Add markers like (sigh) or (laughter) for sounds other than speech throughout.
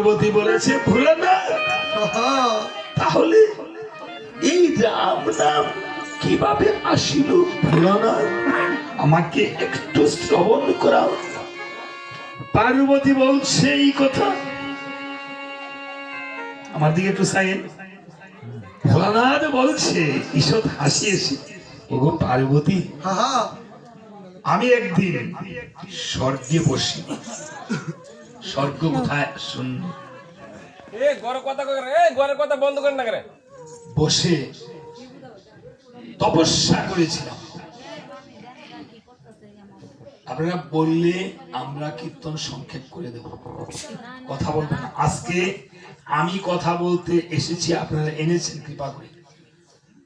পার্বতী বলেছে ভুলে না? তাহলে এই রাম নাম কীভাবে আসিল ভুলো না? আমাকে একটু শ্রবণ করাও। পার্বতী বলছে এই কথা। আমার দিকে একটু সাইন ভোলানাথ বলছে ঈষৎ হাসিয়েছে ওগো পার্বতী আমি একদিন স্বর্গে বসি। স্বর্গ কোথায়? শূন্য। কথা কই রে? এ ঘরের কথা বন্ধ করেন না করে বসে তপস্যা করেছিলাম। আপনারা বললে আমরা কীর্তন সংক্ষেপ করে দেব। কথা বলব না। আজকে আমি কথা বলতে এসেছি আপনারা এনেছেন কৃপা করে।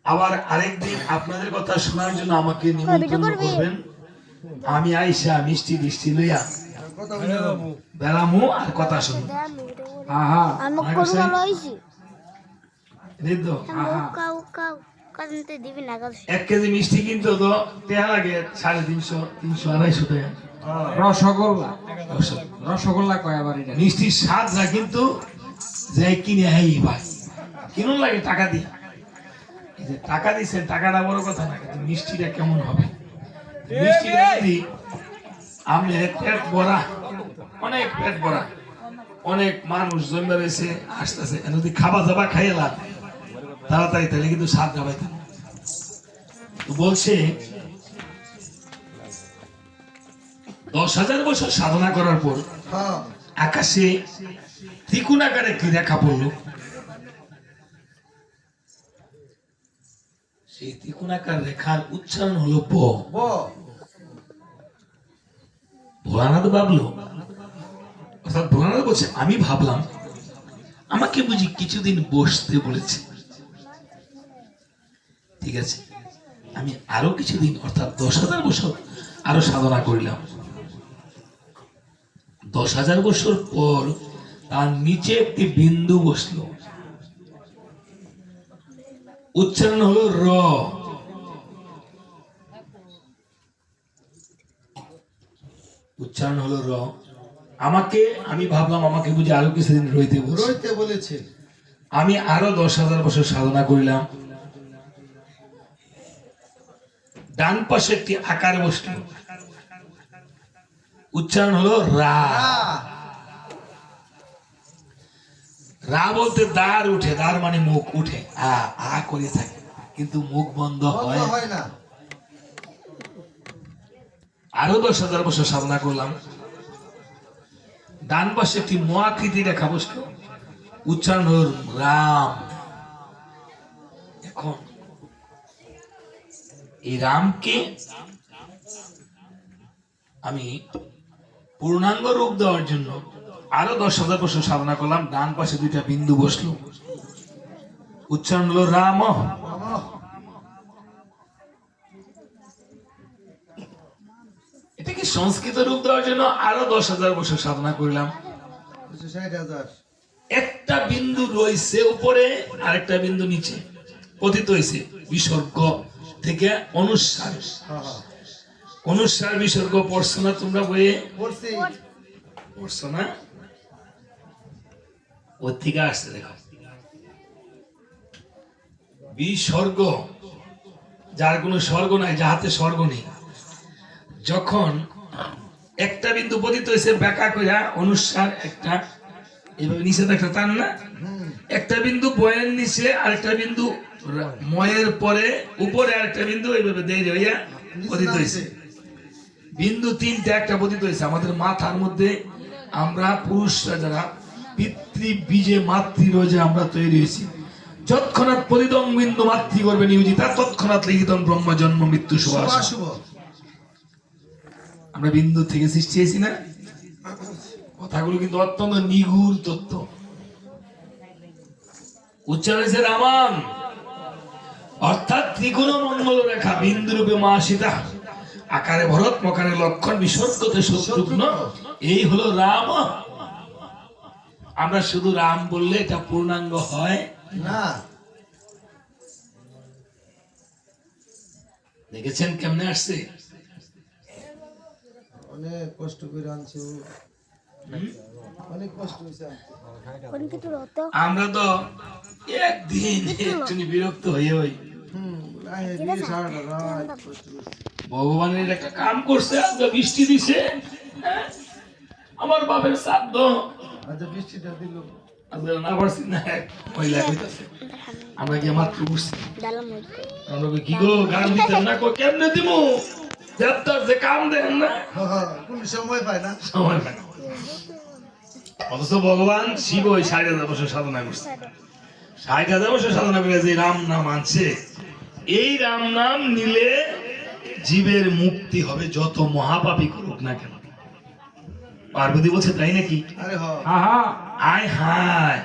আবার আরেকদিন আপনাদের কথা শোনার জন্য আমাকে নিমন্ত্রণ করবেন। আমি আইসা মিষ্টি মিষ্টি লইয়া বেড়ামু আর কথা শুনব। আহা আমি আগে করব সেই- লইছি রেদ্দো, আহা। উকা উকা কাজতে দিবি না এক কেজি মিষ্টি কিনতে তো টেহা লাগে সাড়ে তিনশো তিনশো আড়াইশো টাকা। রসগোল্লা। রসগোল্লা। কয় আবার এটা? মিষ্টির স্বাদরা কিন্তু যে কিনে হাই ভাই। কিনুন লাগে টাকা দিয়ে। যে টাকা দিচ্ছেন টাকাটা বড় কথা না কিন্তু মিষ্টিটা কেমন হবে? মিষ্টিটা যদি আপনি পেট ভরা, অনেক পেট ভরা। অনেক মানুষ জমে রয়েছে, আসতেছে। যদি খাবার খাইলাম তাড়াতাড়ি তাহলে কিন্তু বলছে, দশ হাজার বছর সাধনা করার পর আকাশে ত্রিকুণ আকারে কি রেখা পড়ল? সেই ত্রিকুণ আকার রেখার উচ্চারণ হলো ব। ভোলানাথ ভাবলো। অর্থাৎ ভোলানাথ বলছে, আমি ভাবলাম, আমাকে বুঝি কিছুদিন বসতে বলেছে। ঠিক আছে, আমি আরও কিছুদিন, অর্থাৎ দশ হাজার বছর আরও সাধনা করিলাম। দশ হাজার বছর পর তার নিচে একটি বিন্দু বসল। উচ্চারণ হলো র। উচ্চারণ হলো র। আমাকে আমি ভাবলাম আমাকে বুঝে আরও কিছুদিন রইতে রইতে বলেছে। আমি আরও দশ হাজার বছর সাধনা করিলাম। ডান পাশে একটি আকার বসল। উচ্চারণ হলো রা। রা। বলতে দাঁড় উঠে দাঁড় মানে মুখ উঠে। আ আ করে থাকে। কিন্তু মুখ বন্ধ হয় না। আরও দশ হাজার বছর সাধনা করলাম। ডান পাশে একটি ম আকৃতি রেখা বসল। উচ্চারণ হল রাম। এখন, এই রামকে আমি পূর্ণাঙ্গ রূপ দেওয়ার জন্য আরও দশ হাজার বছর সাধনা করলাম। ডান পাশে দুইটা বিন্দু বসল। উচ্চারণ হলো রাম। সংস্কৃত রূপ দেওয়ার জন্য আরও দশ হাজার বছর সাধনা করলাম। একটা বিন্দু রয়েছে উপরে আরেকটা বিন্দু নিচে। পতিত হয়েছে বিসর্গ থেকে অনুসার। অনুসার বিসর্গ পড়ছো না তোমরা বইয়ে? পড়ছো। না? ওর থেকে আসছে দেখো। বিসর্গ যার কোনো স্বর্গ নাই যাহাতে স্বর্গ নেই। যখন একটা বিন্দু পতিত হয়েছে ব্যাকা কইরা অনুসার একটা, এভাবে নিচে দেখা টান না? একটা বিন্দু বয়ের নিচে, আরেকটা বিন্দু ময়ের পরে, উপরে আরেকটা বিন্দু, এইভাবে দেরি হইয়া পতিত হয়েছে বিন্দু তিনটা একটা পতিত হয়েছে আমাদের মাথার মধ্যে আমরা পুরুষরা যারা পিতৃ বীজে মাতৃরোজে আমরা তৈরি হয়েছি, যৎক্ষণাৎ পরিদং বিন্দু মাতৃ করবে নিয়োজিতা, তৎক্ষণাৎ লিখিতন ব্রহ্ম জন্ম মৃত্যু শুভ শুভ আমরা বিন্দু থেকে সৃষ্টি হয়েছি না? কথাগুলো কিন্তু অত্যন্ত নিগুড় তত্ত্ব উচ্চারণ হয়েছে রামান অর্থাৎ ত্রিগুণ মঙ্গল রেখা বিন্দু রূপে মা সীতা আকারে ভরত, মকারে লক্ষণ, বিসর্গতে শত্রুঘ্ন। এই হলো রাম। আমরা শুধু রাম বললে এটা পূর্ণাঙ্গ হয় না। দেখেছেন কেমনে আসছে? অনেক কষ্ট করে আনছো। অনেক কষ্ট হয়েছে আমরা তো একদিন একটু বিরক্ত হয়ে করছি। ভগবানের একটা কাম করছে আজকে বৃষ্টি দিছে হ্যাঁ? আমার বাপের শ্রাদ্ধ। আচ্ছা বৃষ্টিটা দিল। আমরা কি মাত্র বুঝছি আমরা কি গো গান দিতেন না কেমনে দিমু? যে কাম দেন না কোন সময় পায় না সময় পায় না। অথচ ভগবান শিব ওই ষাট হাজার বছর সাধনা করছে। ষাট হাজার বছর সাধনা করে যে রাম নাম আনছে এই রাম নাম নিলে জীবের মুক্তি হবে যত মহাপাপী করুক না কেন। পার্বতী বলছে তাই নাকি? আরে হ। আহা। আয় হায়।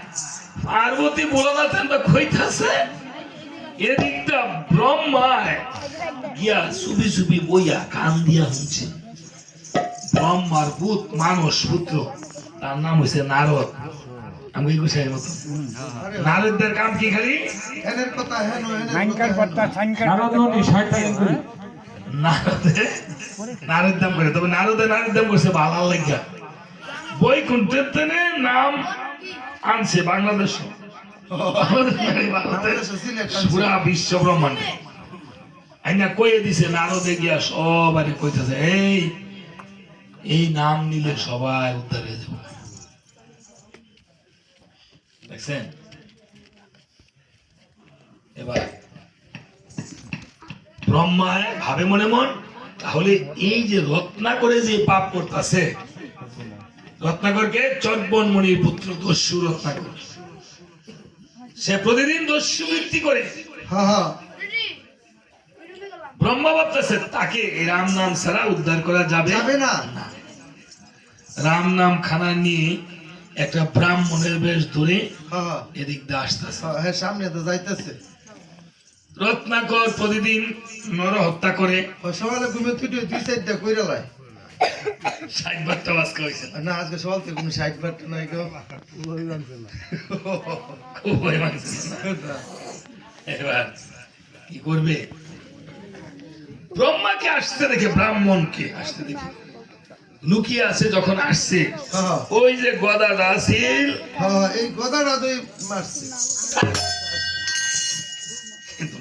পার্বতী বলে না তেন কইতাছে এদিকটা ব্রহ্মায়। গিয়া সুবি সুবি বইয়া কান দিয়া ব্রহ্মার পুত মানস পুত্র। তার নাম হয়েছে নারদ। আমি গুছাই মতো। নারদদের কাম কি খালি? এনের কথা হেন। নারদমণি শয়তানি করি নারদে নারদ। দাম করে। তবে নারদে নারদ দাম করছে ভালো লাগিয়া। বৈকুণ্ঠের নাম আনছে বাংলাদেশ। পুরা বিশ্ব ব্রহ্মাণ্ডে। আইনা কয়ে দিছে, নারদে গিয়া কইতেছে, এই এই নাম নিলে সবাই যাবে। দেখছেন? এবার ব্রহ্মায় ভাবে মনে মন, তাহলে এই যে রত্না করে যে পাপ করতেছে, রত্নাকরকে চটবন মণির পুত্র দস্যু রত্নাকর সে প্রতিদিন দস্যু বৃত্তি করে। হ্যাঁ হ্যাঁ ব্রহ্মা ভাবতেছে তাকে এই রাম নাম ছাড়া উদ্ধার করা যাবে? যাবে না। রাম নাম খানা নিয়ে একটা ব্রাহ্মণের বেশ ধরে হ্যাঁ হ্যাঁ এদিক দিয়ে আসতেছে। হ্যাঁ, হ্যাঁ সামনে তো যাইতেছে। রত্নাকর প্রতিদিন নর হত্যা করে সকালে ঘুমে তুই দুই সাইডটা কইরা লাই। ষাট বারটা না আজকে সকাল থেকে কোনো নাই? এবার কি করবে? ব্রহ্মাকে আসতে দেখে ব্রাহ্মণকে আসতে দেখে। লুকিয়ে আছে যখন আসছে হ্যাঁ। ওই যে গদাটা আছিল হ্যাঁ এই কথাটা তুই মারছে।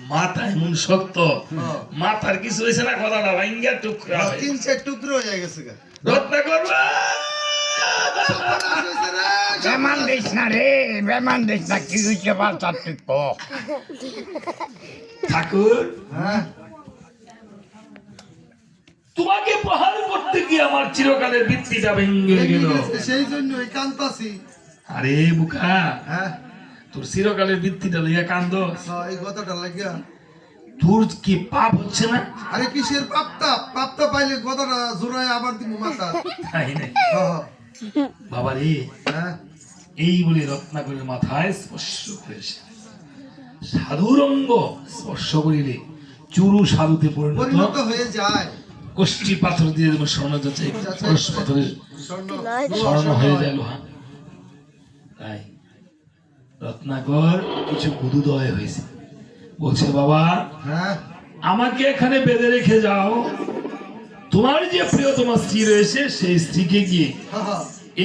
মাথা এমন শক্ত। হ্যাঁ। মাথার কিছু হয়েছে না গদাটা ভাঙ্গা টুকরা তিন চার টুকরো হয়ে গেছে রত্না করবা। বেমান দিস না রে বেমান দিস না কি হয়েছে বাচ্চা তুই ঠাকুর হ্যাঁ। তোমাকে প্রহার করতে গিয়ে আমার চিরকালের বৃত্তিটা ভেঙে গেল। সেই জন্য ওই কান্তাছি। আরে বুকা। হ্যাঁ। তোর চিরকালের বৃত্তিটা লইয়া কান্দ। হ্যাঁ, এই কথাটা লাগিয়া। তোর কি পাপ হচ্ছে না? আরে কিসের পাপ্তা পাপ্তা পাইলে কথাটা জোড়ায় আবার দিব মাথা। তাই না হ্যাঁ বাবা রে হ্যাঁ। এই বলে রত্নাকরের মাথায় স্পর্শ করেছে সাধুর অঙ্গ স্পর্শ করিলে চুরু সাধুতে পরিণত পরিণত হয়ে যায়। কষ্টি পাথর দিয়ে যেমন স্বর্ণ যাচ্ছে পাথরের স্বর্ণ। স্বর্ণ হয়ে যায় লোহা। তাই। রত্নাকর কিছু গুরুদয় হয়েছে। বলছে বাবা হ্যাঁ। আমাকে এখানে বেঁধে রেখে যাও। তোমার যে প্রিয় তোমার স্ত্রী রয়েছে সেই স্ত্রীকে গিয়ে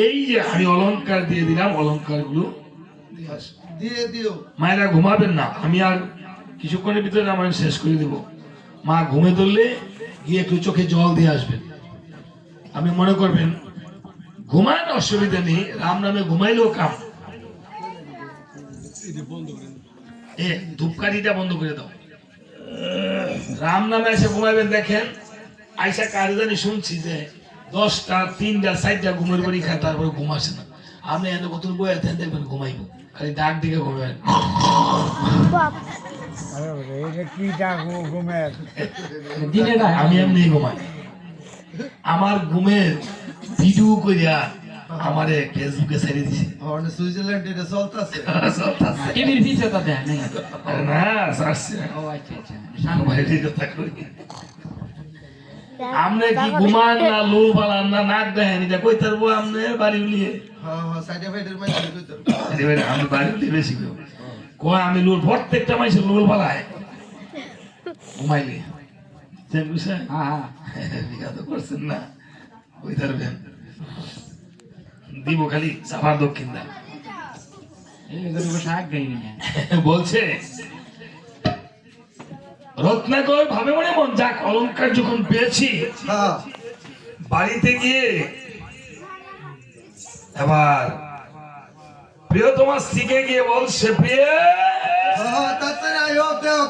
এই যে আমি অলংকার দিয়ে দিলাম অলংকারগুলো দিয়ে দিও। মায়েরা ঘুমাবেন না আমি আর কিছুক্ষণের ভিতরে রামায়ণ শেষ করে দেব। মা ঘুমে ধরলে গিয়ে একটু চোখে জল দিয়ে আসবেন। আপনি মনে করবেন ঘুমান অসুবিধা নেই রাম নামে ঘুমাইলেও কাম। এ ধূপকাঠিটা বন্ধ করে দাও। রাম নামে এসে ঘুমাইবেন দেখেন। আইসা কারে জানি শুনছি যে দশটা তিনটা চারটা ঘুমের বাড়ি খায় তারপরে ঘুম আসে না। আপনি এত কত বয়ে দেখবেন ঘুমাইবো। খালি ডাক দিকে ঘুমাবেন। আমি এমনি ঘুমাই। আমার ঘুমের ভিডিও কইরা আমারে ফেসবুকে ছেড়ে দিছে। মানে সুইজারল্যান্ড এটা চলতেছে। (laughs) টিভির পিছে তো দেয় নাই আরে না সারছে ও আচ্ছা আচ্ছা। সাংবাদিক কথা কই। আমনে কি ঘুমান না (laughs) লোল বালান না নাক দেখেন? এটা কই তারবো আমনে বাড়ি উলিয়ে? হ্যাঁ হ্যাঁ সাইড এফেক্টের মাঝে কইতো আরে ভাই, আমি বাড়ি উলিয়ে বেশি কই? কয় আমি লোল প্রত্যেকটা মাইসে লোল বালায় ঘুমাইলে। হ্যাঁ হ্যাঁ। বিঘাত করছেন না। ওই ধরবেন দিব খালি সাফার দক্ষিণ দা (laughs) বলছে রত্নাকর ভাবে মনে মন যাক অলংকার যখন পেয়েছি হ্যাঁ। বাড়িতে গিয়ে এবার প্রিয় তোমার স্ত্রীকে গিয়ে বলছে প্রিয় হ্যাঁ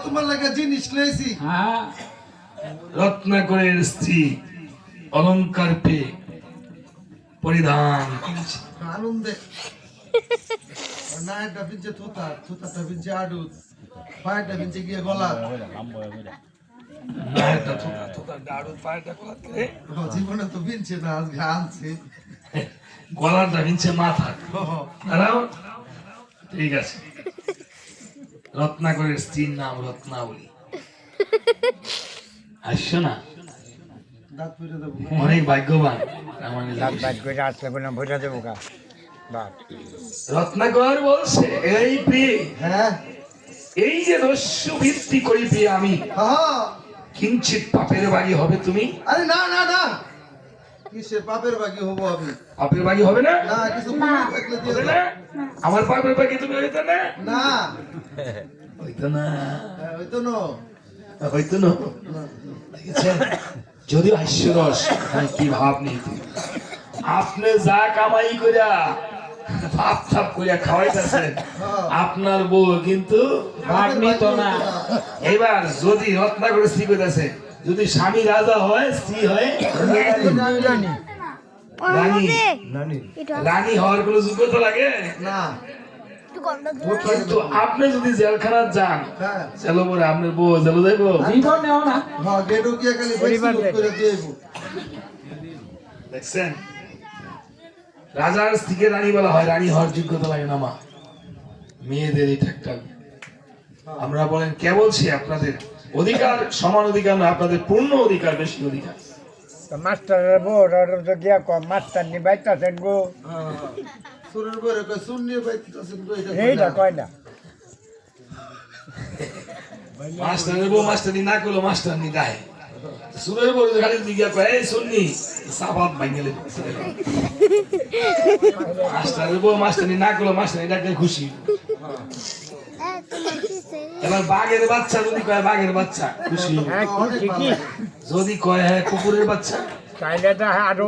তোমার লাগে জিনিস হ্যাঁ। রত্নাকরের স্ত্রী অলংকার পেয়ে পরিধান করেছে। আনন্দে। নাইটটা পিনছে থুতা থুতাটা পিনছে আডুত পায়েরটা পিনছে গিয়ে গলা। নায়কটা থোকা থোকা দাড়ু পায়টা করে জীবনে তো পিনছে না আজকে আনছে। গলাটা ভিনছে মাথা। দাঁড়াও। ঠিক আছে। রত্নাকরের স্ত্রীর নাম রত্নাবলী। আসছো না? অনেক ভাগ্যবান। বাইট করে আসলে কোনো ভোটা দেবো বাদ রত্নাকর বলছে এই প্রিয় হ্যাঁ। এই যে রস্য ভিত্তি করি প্রিয় আমি হ্যাঁ কিঞ্চিত পাপের বাড়ি হবে তুমি? আরে না না না। পাপের বাকি হব আমি? পাপের বাড়ি হবে না? না কিছু থাকলে দিয়ে না? আমার পাপের তুমি হইতো না? না। হইতো না। হ্যাঁ, ওই তো হইতো না। যদিও হাস্যরস আমি কি ভাব নেই। আপনি যা কামাই করিয়া ভাব থাপ করিয়া খাওয়াইতেছেন আপনার বউ কিন্তু ভাগ নিত না। এবার যদি রত্নাকর স্ত্রী কইতাছে যদি স্বামী রাজা হয় স্ত্রী হয় রানী। রানী হওয়ার কোনো যোগ্যতা লাগে? না। কিন্তু আপনি যদি জেলখানা যান হ্যাঁ। চলো পরে আপনার বউ হ্যাঁ দেবো। দেখছেন? রাজার স্ত্রীকে রানী বলা হয় রানী হওয়ার যোগ্যতা লাগে না মা। মেয়েদের এই ঠাকটা। আমরা বলেন কে বলছি আপনাদের? অধিকার সমান অধিকার না আপনাদের পূর্ণ অধিকার বেশি অধিকার। মাস্টারের বউ গিয়া কম মাস্টার নি বাইতাছেন গো। হ্যাঁ। সুরের কই এইটা কয় না মাস্টারের বউ মাস্টারনি না করল মাস্টারনি দেয়। সুরের বউ খালি দিকে কয় এই শুননি সাবাত ভাঙলে মাস্টারের বউ মাস্টারনি না করল মাস্টারনি ডাকলে খুশি। এবার বাঘের বাচ্চা যদি কয় বাঘের বাচ্চা খুশি। হ্যাঁ। যদি কয় হ্যাঁ কুকুরের বাচ্চা। তো আরও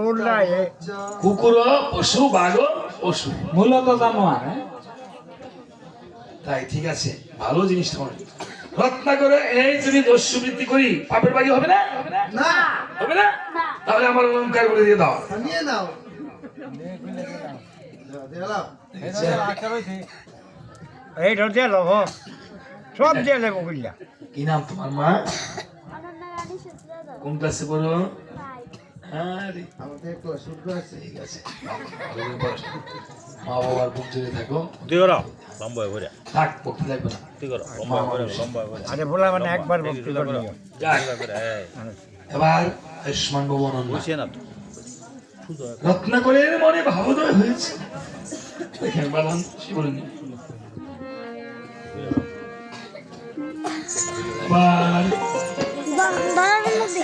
কুকুর পশু বাঘ পশু মূলত জানোয়ার হ্যাঁ? তাই ঠিক আছে। ভালো জিনিসটা মনে রত্না করে এই যদি দস্যু বৃত্তি করি পাপের বাড়ি হবে না? না। হবে না? তাহলে আমার অলঙ্কার করে দিয়ে দাও। নিয়ে দিয়ে লব সব দিয়ে লেবো কি নাম তোমার মা? অনন্য রানী সূত্র দাও কোন ক্লাসে পড়ো? মা বাবার বুক জুড়ে থাকো তুই করো লম্বা হয়ে ঘুরে থাক পড়তে লাগবে না তুই করো লম্বা হয়ে লম্বা হয়ে আরে বলা মানে একবার ভক্তি করলি এবার আয়ুষ্মান না তো রত্নাকরের মনে ভাবোদয় হয়েছে দেখেন মধ্যে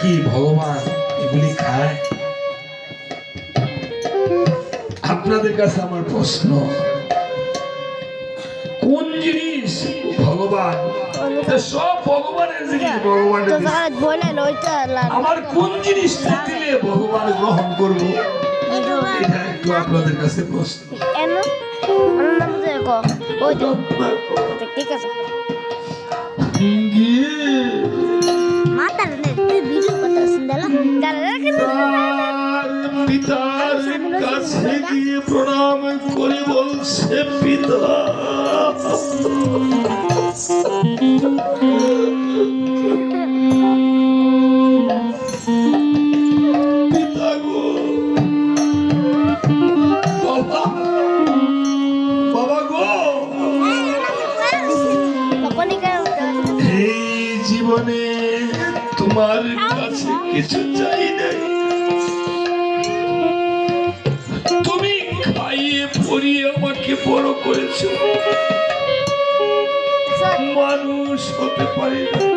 কি ভগবান এগুলি খায়? আপনাদের কাছে আমার প্রশ্ন কোন জিনিস ভগবান সব ভগবানের জিনিস ভগবানের আমার কোন জিনিসটা দিলে ভগবান গ্রহণ করব? এটা একটু আপনাদের কাছে প্রশ্ন। ঠিক আছে। পিতার কাছে গিয়ে প্রণাম করে বলছে পিতা! কাছে চাই নাই তুমি খাইয়ে পরিয়ে আমাকে বড় করেছ। মানুষ হতে পারি না।